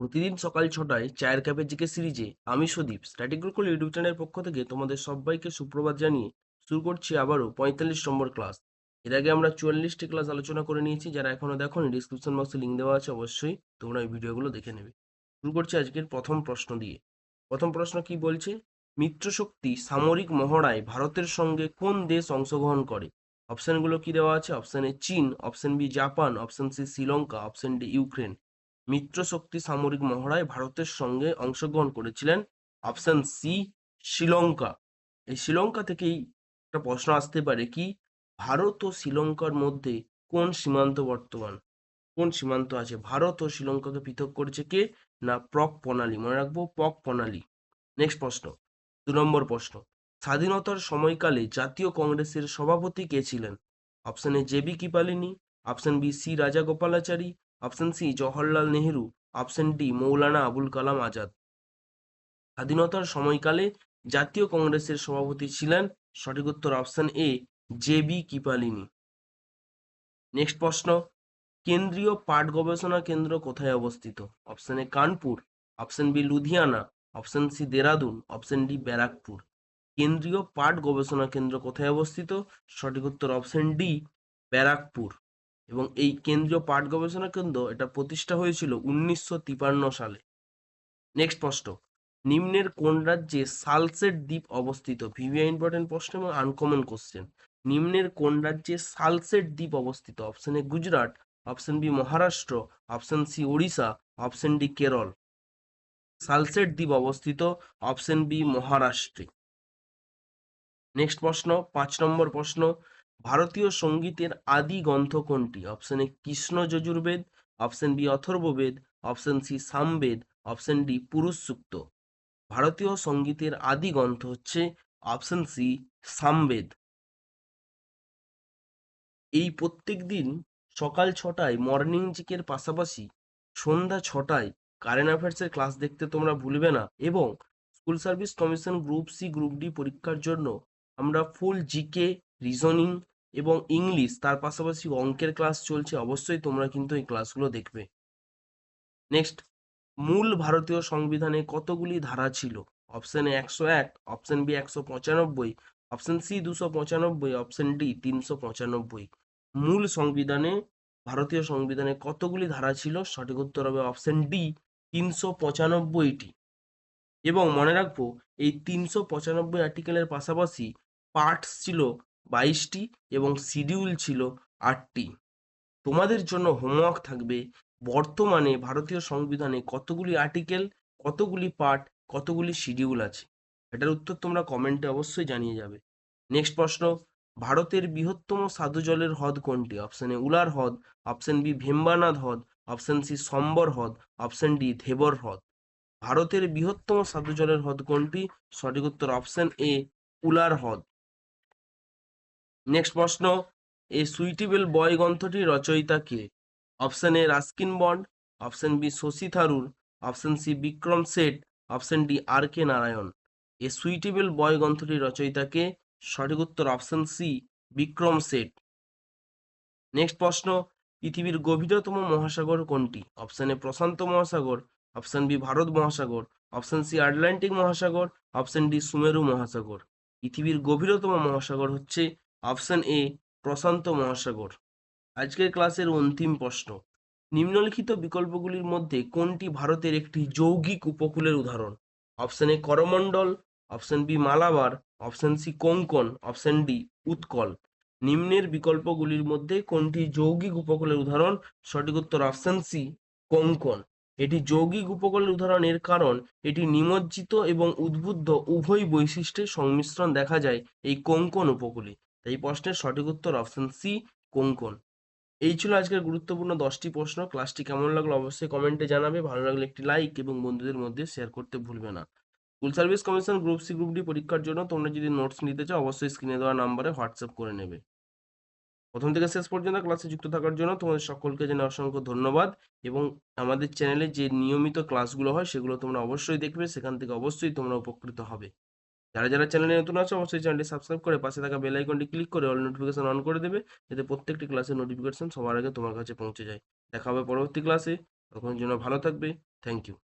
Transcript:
প্রতিদিন সকাল ছটায় চায়ের কাপের জিকে সিরিজে আমি সুদীপ স্ট্যাটিক গুরুকুল ইউটিউব চ্যানেলের পক্ষ থেকে তোমাদের সবাইকে সুপ্রভাত জানিয়ে শুরু করছি আবারও পঁয়তাল্লিশ নম্বর ক্লাস। এর আগে আমরা চুয়াল্লিশটি ক্লাস আলোচনা করে নিয়েছি, যারা এখনও দেখোনি ডিসক্রিপশন বক্সে লিঙ্ক দেওয়া আছে, অবশ্যই তোমরা এই ভিডিওগুলো দেখে নেবে। শুরু করছি আজকের প্রথম প্রশ্ন দিয়ে। প্রথম প্রশ্ন কি বলছে? মিত্রশক্তি সামরিক মহড়ায় ভারতের সঙ্গে কোন দেশ অংশগ্রহণ করে? অপশনগুলো কি দেওয়া আছে? অপশন এ চীন option B Japan option C Sri Lanka option D Ukraine. মিত্রশক্তি সামরিক মহড়ায় ভারতের সঙ্গে অংশগ্রহণ করেছিলেন অপশন সি, শ্রীলঙ্কা। এই শ্রীলঙ্কা থেকেই একটা প্রশ্ন আসতে পারে কি, ভারত ও শ্রীলঙ্কার মধ্যে কোন সীমান্ত বর্তমান? কোন সীমান্ত আছে? ভারত ও শ্রীলঙ্কাকে পৃথক করেছে কে? না, প্রক প্রণালী। মনে রাখব পক প্রণালী। নেক্সট প্রশ্ন। দু নম্বর প্রশ্ন। স্বাধীনতার সময়কালে জাতীয় কংগ্রেসের সভাপতি কে ছিলেন? Option A J B Kripalani, option B C Rajagopalachari option C Jawaharlal Nehru option D Maulana Abul Kalam Azad স্বাধীনতার সময়কালে জাতীয় কংগ্রেসের সভাপতি ছিলেন। সঠিক উত্তর option A J B Kripalani next প্রশ্ন, কেন্দ্রীয় পাট গবেষণা কেন্দ্র কোথায় অবস্থিত? Option A Kanpur option B Ludhiana option C Dehradun option D Barrackpore কেন্দ্রীয় পাট গবেষণা কেন্দ্র কোথায় অবস্থিত? সঠিক উত্তর অপশন ডি ব্যারাকপুর এবং এই কেন্দ্রীয় পাট গবেষণা কেন্দ্র এটা প্রতিষ্ঠা হয়েছিল উনিশশো সালে। নেক্সট প্রশ্ন। নিম্নের কোন রাজ্যে সালসেট দ্বীপ অবস্থিত? ভিভিআই ইম্পর্টেন্ট প্রশ্ন এবং আনকমন কোশ্চেন নিম্নের কোন রাজ্যে সালসেট দ্বীপ অবস্থিত? Option A Gujarat option B Maharashtra option C Odisha option D Kerala. Salsette দ্বীপ অবস্থিত অপশন বি মহারাষ্ট্রে। নেক্সট প্রশ্ন, পাঁচ নম্বর প্রশ্ন। ভারতীয় সঙ্গীতের আদি গ্রন্থ কোনটি? Option A Krishna Yajurveda option B Atharvaveda option C Samaveda option D Purusha Sukta ভারতীয় সঙ্গীতের আদি গ্রন্থ হচ্ছে অপশন সি সামবেদ। এই প্রত্যেক দিন সকাল ছটায় মর্নিং জিকের পাশাপাশি সন্ধ্যা ছটায় কারেন্ট অ্যাফেয়ার্সের ক্লাস দেখতে তোমরা ভুলবে না এবং school service commission group C, group D পরীক্ষার জন্য আমরা ফুল জিকে, রিজনিং এবং ইংলিশ, তার পাশাপাশি অঙ্কের ক্লাস চলছে, অবশ্যই তোমরা কিন্তু এই ক্লাসগুলো দেখবে। নেক্সট মূল ভারতীয় সংবিধানে কতগুলি ধারা ছিল? অপশন এ একশো এক অপশন বি একশো পঁচানব্বই অপশন সি দুশো পঁচানব্বই অপশন ডি তিনশো পঁচানব্বই। মূল সংবিধানে, ভারতীয় সংবিধানে কতগুলি ধারা ছিল? সঠিক উত্তর হবে অপশন ডি তিনশো পঁচানব্বইটি। এবং মনে রাখব, এই তিনশো পঁচানব্বই আর্টিকেলের পাশাপাশি পার্টস ছিল বাইশটি এবং শিডিউল ছিল আটটি। তোমাদের জন্য হোমওয়ার্ক থাকবে, বর্তমানে ভারতীয় সংবিধানে কতগুলি আর্টিকেল, কতগুলি পার্ট, কতগুলি শিডিউল আছে? এটার উত্তর তোমরা কমেন্টে অবশ্যই জানিয়ে যাবে। নেক্সট প্রশ্ন, ভারতের বৃহত্তম সাধু জলের হ্রদ কোনটি? অপশন এ উলার হ্রদ, অপশন বি ভেম্বানাথ হ্রদ, অপশন সি সম্বর হ্রদ, অপশন ডি ধেবর হ্রদ। ভারতের বৃহত্তম সাধু জলের হ্রদ কোনটি? সঠিক উত্তর অপশন এ উলার হ্রদ। নেক্সট প্রশ্ন, এই সুইটেবল বয় গ্রন্থটির রচয়িতা কে? Option A Ruskin Bond option B Shashi Tharoor option C Vikram Seth option D R K Narayan. A suitable boy গ্রন্থটির রচয়িতা কে? সঠিক উত্তর option C Vikram Seth next প্রশ্ন, পৃথিবীর গভীরতম মহাসাগর কোনটি? অপশন এ প্রশান্ত মহাসাগর অপশন বি ভারত মহাসাগর অপশন সি আটলান্টিক মহাসাগর অপশন ডি সুমেরু মহাসাগর। পৃথিবীর গভীরতম মহাসাগর হচ্ছে অপশন এ, প্রশান্ত মহাসাগর। আজকের ক্লাসের অন্তিম প্রশ্ন। নিম্নলিখিত বিকল্পগুলির মধ্যে কোনটি ভারতের একটি যৌগিক উপকূলের উদাহরণ? Option A, Coromandel, option B, Malabar, option C, Konkan, option D, Utkal. নিম্নের বিকল্পগুলির মধ্যে কোনটি যৌগিক উপকূলের উদাহরণ? সঠিক উত্তর অপশন সি, কোঙ্কন। এটি যৌগিক উপকূলের উদাহরণের কারণ, এটি নিমজ্জিত এবং উদ্বুদ্ধ উভয় বৈশিষ্ট্যের সংমিশ্রণ দেখা যায় এই কোঙ্কন উপকূলে। তাই প্রশ্নের সঠিক উত্তর অপশন সি কোঙ্কন এই ছিল আজকের গুরুত্বপূর্ণ দশটি প্রশ্ন। ক্লাসটি কেমন লাগল অবশ্যই কমেন্টে জানাবে। ভালো লাগলে একটি লাইক এবং বন্ধুদের মধ্যে শেয়ার করতে ভুলবে না। School service commission group C group D পরীক্ষার জন্য তোমরা যদি নোটস নিতে চাও, অবশ্যই স্ক্রিনে দেওয়া নাম্বারে হোয়াটসঅ্যাপ করে নেবে। প্রথম থেকে শেষ পর্যন্ত ক্লাসে যুক্ত থাকার জন্য তোমাদের সকলকে জানাই অসংখ্য ধন্যবাদ এবং আমাদের চ্যানেলে যে নিয়মিত ক্লাসগুলো হয়, সেগুলো তোমরা অবশ্যই দেখবে। সেখান থেকে অবশ্যই তোমরা উপকৃত হবে। যারা যারা চ্যানেলে নতুন আছে, অবশ্যই চ্যানেলটি সাবস্ক্রাইব করে পাশে থাকা বেল আইকনটি ক্লিক করে অল নোটিফিকেশন অন করে দেবে, যাতে প্রত্যেকটি ক্লাসের নোটিফিকেশন সবার আগে তোমার কাছে পৌঁছে যায়। দেখা হবে পরবর্তী ক্লাসে তখন জন্য ভালো থাকবে। Thank you